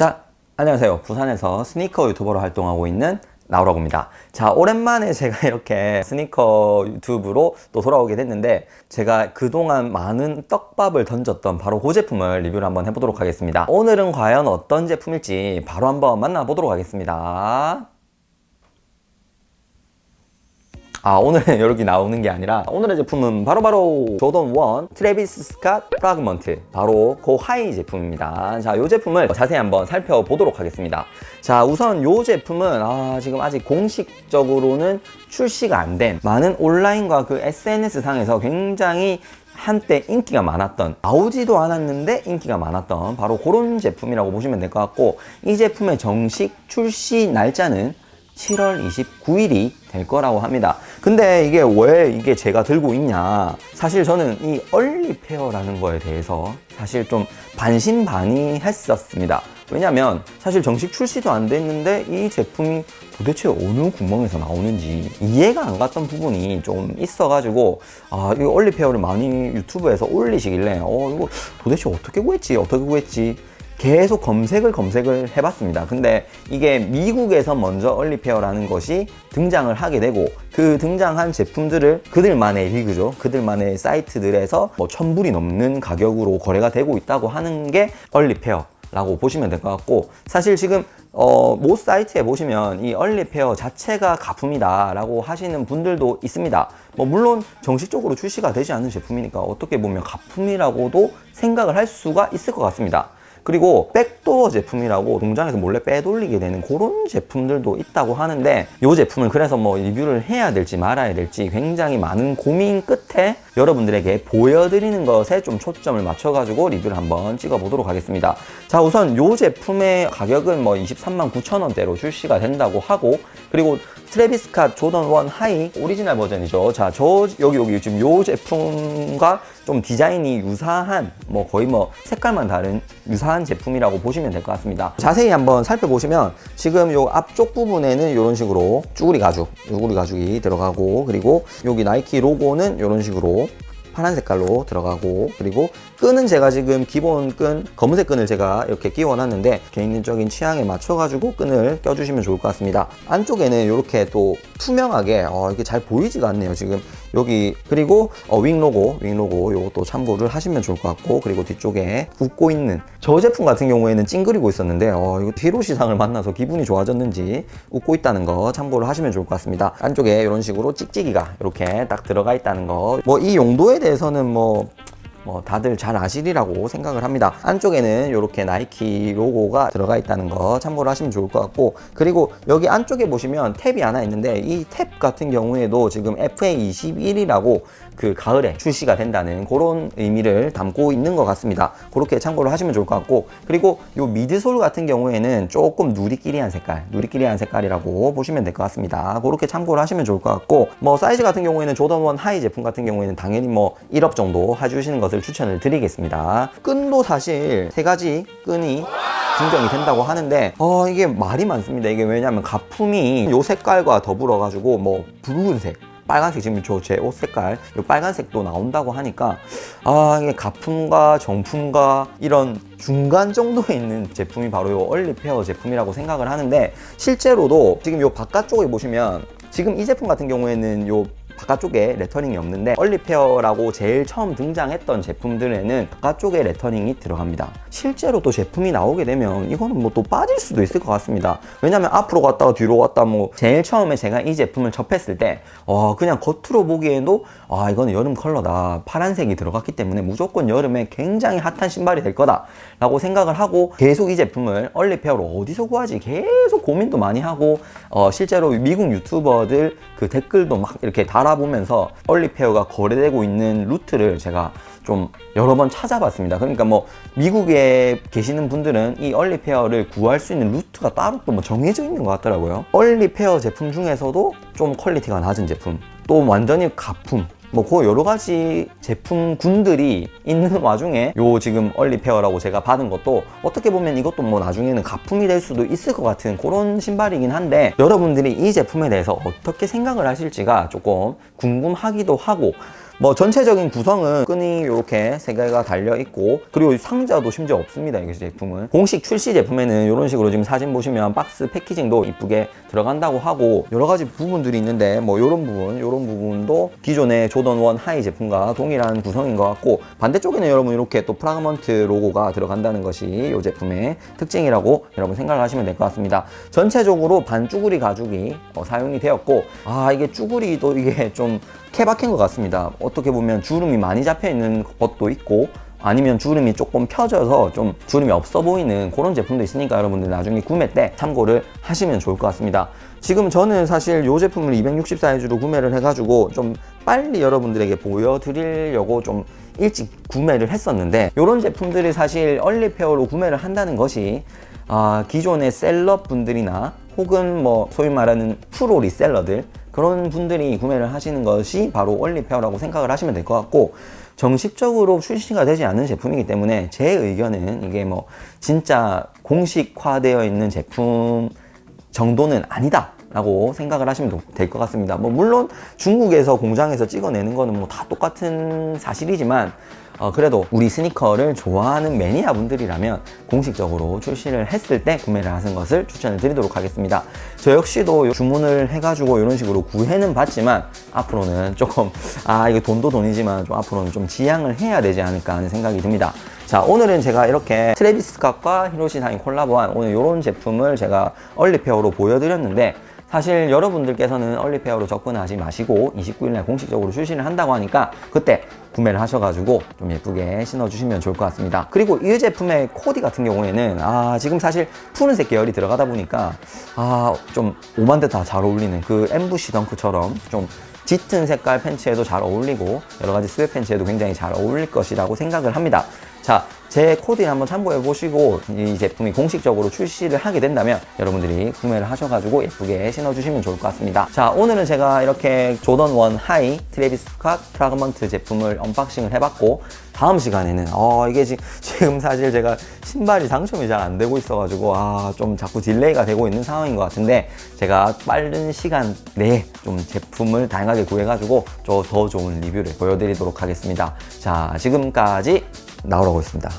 자, 안녕하세요. 부산에서 스니커 유튜버로 활동하고 있는 나우라고입니다. 자, 오랜만에 제가 이렇게 스니커 유튜브로 또 돌아오게 됐는데, 제가 그동안 많은 떡밥을 던졌던 바로 그 제품을 리뷰를 한번 해보도록 하겠습니다. 오늘은 과연 어떤 제품일지 바로 한번 만나보도록 하겠습니다. 아 오늘은 이렇게 나오는 게 아니라 오늘의 제품은 바로바로 조던 1 트래비스 스캇 프라그먼트. 바로 그 하이 제품입니다. 자이 제품을 자세히 한번 살펴보도록 하겠습니다. 자 우선 이 제품은 아 지금 아직 공식적으로는 출시가 안 된 많은 온라인과 그 SNS 상에서 굉장히 한때 인기가 많았던 나오지도 않았는데 인기가 많았던 바로 그런 제품이라고 보시면 될 것 같고 이 제품의 정식 출시 날짜는 7월 29일이 될 거라고 합니다. 근데 이게 왜 이게 제가 들고 있냐. 사실 저는 이 얼리 페어라는 거에 대해서 사실 좀 반신반의 했었습니다. 왜냐면 사실 정식 출시도 안 됐는데 이 제품이 도대체 어느 구멍에서 나오는지 이해가 안 갔던 부분이 좀 있어가지고 아, 이 얼리 페어를 많이 유튜브에서 올리시길래 어, 이거 도대체 어떻게 구했지? 어떻게 구했지? 계속 검색을 검색을 해봤습니다. 근데 이게 미국에서 먼저 얼리페어라는 것이 등장을 하게 되고 그 등장한 제품들을 그들만의 리그죠. 그들만의 사이트들에서 뭐 천불이 넘는 가격으로 거래가 되고 있다고 하는 게 얼리페어. 라고 보시면 될 것 같고 사실 지금 어, 모 사이트에 보시면 이 얼리페어 자체가 가품이다 라고 하시는 분들도 있습니다 뭐 물론 정식적으로 출시가 되지 않은 제품이니까 어떻게 보면 가품이라고도 생각을 할 수가 있을 것 같습니다 그리고 백도어 제품이라고 공장에서 몰래 빼돌리게 되는 그런 제품들도 있다고 하는데 이 제품을 그래서 뭐 리뷰를 해야 될지 말아야 될지 굉장히 많은 고민 끝에 여러분들에게 보여드리는 것에 좀 초점을 맞춰가지고 리뷰를 한번 찍어보도록 하겠습니다. 자 우선 이 제품의 가격은 뭐 23만 9천 원대로 출시가 된다고 하고 그리고 트레비스카 조던 1 하이 오리지널 버전이죠. 자, 저 여기 여기 지금 요 제품과 좀 디자인이 유사한 뭐 거의 뭐 색깔만 다른 유사한 제품이라고 보시면 될 것 같습니다. 자세히 한번 살펴보시면 지금 요 앞쪽 부분에는 이런 식으로 쭈구리 가죽, 쭈구리 가죽이 들어가고 그리고 여기 나이키 로고는 이런 식으로 파란 색깔로 들어가고 그리고 끈은 제가 지금 기본 끈 검은색 끈을 제가 이렇게 끼워 놨는데 개인적인 취향에 맞춰 가지고 끈을 껴주시면 좋을 것 같습니다. 안쪽에는 이렇게 또 투명하게 어, 이게 잘 보이지가 않네요 지금. 여기 그리고 어, 윙 로고 윙 로고 이것도 참고를 하시면 좋을 것 같고 그리고 뒤쪽에 웃고 있는 저 제품 같은 경우에는 찡그리고 있었는데 어, 이거 히로시상을 만나서 기분이 좋아졌는지 웃고 있다는 거 참고를 하시면 좋을 것 같습니다. 안쪽에 이런 식으로 찍찍이가 이렇게 딱 들어가 있다는 거 뭐 이 용도에 대해서는 뭐 뭐 다들 잘 아시리라고 생각을 합니다. 안쪽에는 이렇게 나이키 로고가 들어가 있다는 거 참고를 하시면 좋을 것 같고 그리고 여기 안쪽에 보시면 탭이 하나 있는데 이 탭 같은 경우에도 지금 FA21이라고 그 가을에 출시가 된다는 그런 의미를 담고 있는 것 같습니다. 그렇게 참고를 하시면 좋을 것 같고 그리고 이 미드솔 같은 경우에는 조금 누리끼리한 색깔, 누리끼리한 색깔이라고 보시면 될 것 같습니다. 그렇게 참고를 하시면 좋을 것 같고 뭐 사이즈 같은 경우에는 조던1 하이 제품 같은 경우에는 당연히 뭐 1업 정도 해주시는 것을 추천을 드리겠습니다. 끈도 사실 세 가지 끈이 증정이 된다고 하는데 어 이게 말이 많습니다. 이게 왜냐면 가품이 요 색깔과 더불어 가지고 뭐 붉은색 빨간색 지금 저 제 옷 색깔 이 빨간색도 나온다고 하니까 아 이게 가품과 정품과 이런 중간 정도에 있는 제품이 바로 이 얼리페어 제품이라고 생각을 하는데 실제로도 지금 이 바깥쪽에 보시면 지금 이 제품 같은 경우에는 요 바깥쪽에 레터닝이 없는데 얼리페어라고 제일 처음 등장했던 제품들에는 바깥쪽에 레터닝이 들어갑니다. 실제로 또 제품이 나오게 되면 이거는 뭐 또 빠질 수도 있을 것 같습니다. 왜냐면 앞으로 갔다가 뒤로 갔다 뭐 제일 처음에 제가 이 제품을 접했을 때 어, 그냥 겉으로 보기에도 아 이거는 여름 컬러다 파란색이 들어갔기 때문에 무조건 여름에 굉장히 핫한 신발이 될 거다 라고 생각을 하고 계속 이 제품을 얼리페어로 어디서 구하지 계속 고민도 많이 하고 어, 실제로 미국 유튜버들 그 댓글도 막 이렇게 달아 보면서 얼리페어가 거래되고 있는 루트를 제가 좀 여러 번 찾아봤습니다. 그러니까 뭐 미국에 계시는 분들은 이 얼리페어를 구할 수 있는 루트가 따로 또 뭐 정해져 있는 것 같더라고요. 얼리페어 제품 중에서도 좀 퀄리티가 낮은 제품, 또 완전히 가품, 뭐그 여러 가지 제품군들이 있는 와중에 요 지금 얼리페어라고 제가 받은 것도 어떻게 보면 이것도 뭐 나중에는 가품이 될 수도 있을 것 같은 그런 신발이긴 한데 여러분들이 이 제품에 대해서 어떻게 생각을 하실지가 조금 궁금하기도 하고 뭐 전체적인 구성은 끈이 이렇게 세 개가 달려 있고 그리고 상자도 심지어 없습니다. 이 제품은 공식 출시 제품에는 이런 식으로 지금 사진 보시면 박스 패키징도 이쁘게 들어간다고 하고 여러 가지 부분들이 있는데 뭐 이런 부분, 이런 부분도 기존의 조던 1 하이 제품과 동일한 구성인 것 같고 반대쪽에는 여러분 이렇게 또 프라그먼트 로고가 들어간다는 것이 이 제품의 특징이라고 여러분 생각을 하시면 될 것 같습니다. 전체적으로 반쭈구리 가죽이 어, 사용이 되었고 아 이게 쭈구리도 이게 좀 케바케인 것 같습니다. 어떻게 보면 주름이 많이 잡혀 있는 것도 있고 아니면 주름이 조금 펴져서 좀 주름이 없어 보이는 그런 제품도 있으니까 여러분들 나중에 구매 때 참고를 하시면 좋을 것 같습니다. 지금 저는 사실 이 제품을 260 사이즈로 구매를 해가지고 좀 빨리 여러분들에게 보여드리려고 좀 일찍 구매를 했었는데 이런 제품들이 사실 얼리페어로 구매를 한다는 것이 아, 기존의 셀럽 분들이나 혹은 뭐 소위 말하는 프로 리셀러들 그런 분들이 구매를 하시는 것이 바로 올리페어라고 생각을 하시면 될 것 같고 정식적으로 출시가 되지 않은 제품이기 때문에 제 의견은 이게 뭐 진짜 공식화되어 있는 제품 정도는 아니다. 라고 생각을 하시면 될 것 같습니다. 뭐, 물론 중국에서 공장에서 찍어내는 거는 뭐 다 똑같은 사실이지만, 어, 그래도 우리 스니커를 좋아하는 매니아 분들이라면 공식적으로 출시를 했을 때 구매를 하는 것을 추천을 드리도록 하겠습니다. 저 역시도 주문을 해가지고 이런 식으로 구해는 봤지만 앞으로는 조금, 아, 이거 돈도 돈이지만 좀 앞으로는 좀 지양을 해야 되지 않을까 하는 생각이 듭니다. 자 오늘은 제가 이렇게 트레비스 스캇과 히로시 사인 콜라보한 오늘 이런 제품을 제가 얼리페어로 보여드렸는데 사실 여러분들께서는 얼리페어로 접근하지 마시고 29일날 공식적으로 출시를 한다고 하니까 그때 구매를 하셔가지고 좀 예쁘게 신어주시면 좋을 것 같습니다. 그리고 이 제품의 코디 같은 경우에는 아 지금 사실 푸른색 계열이 들어가다 보니까 아좀 오만데 다 잘 어울리는 그 엠부시 덩크처럼 좀 짙은 색깔 팬츠에도 잘 어울리고 여러 가지 스웨 팬츠에도 굉장히 잘 어울릴 것이라고 생각을 합니다. 자, 제 코디를 한번 참고해 보시고 이 제품이 공식적으로 출시를 하게 된다면 여러분들이 구매를 하셔가지고 예쁘게 신어주시면 좋을 것 같습니다. 자, 오늘은 제가 이렇게 조던 원 하이 트레비스 스캇 프라그먼트 제품을 언박싱을 해봤고 다음 시간에는 어 이게 지- 지금 사실 제가 신발이 당첨이 잘 안 되고 있어가지고 아 좀 자꾸 딜레이가 되고 있는 상황인 것 같은데 제가 빠른 시간 내에 좀 제품을 다양하게 구해가지고 저 더 좋은 리뷰를 보여드리도록 하겠습니다. 자, 지금까지 나오라고 했습니다.